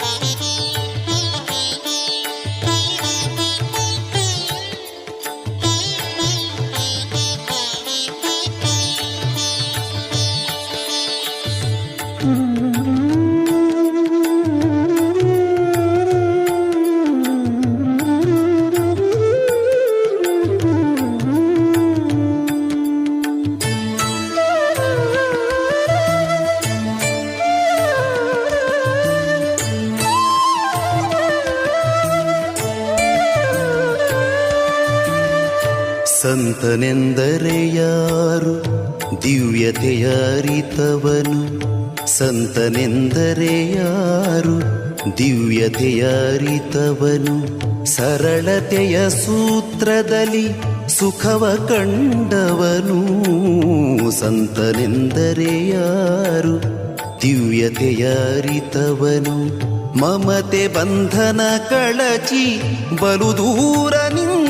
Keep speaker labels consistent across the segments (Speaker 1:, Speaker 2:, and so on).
Speaker 1: Hey, hey, hey. ಸಂತನೆಂದರೆ ಯಾರು? ದಿವ್ಯತೆಯ ಅರಿತವನು. ಸಂತನೆಂದರೆ ಯಾರು? ದಿವ್ಯತೆಯ ಸರಳತೆಯ ಸೂತ್ರದಲ್ಲಿ ಸುಖವ ಕಂಡವನು. ಸಂತನೆಂದರೆ ಯಾರು? ದಿವ್ಯತೆಯ ಮಮತೆ ಬಂಧನ ಕಳಚಿ ಬಲು ದೂರ ನಿಂತವನು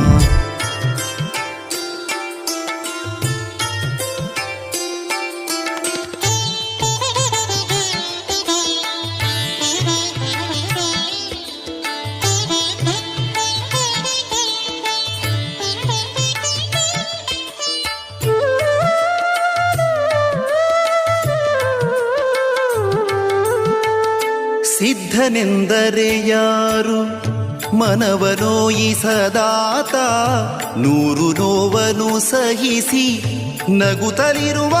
Speaker 1: ಸಿದ್ಧನೆಂದರೆ ಯಾರು? ಮನವನೋಯಿಸದಾತ ನೂರು ನೋವನು ಸಹಿಸಿ ನಗುತ್ತಲಿರುವ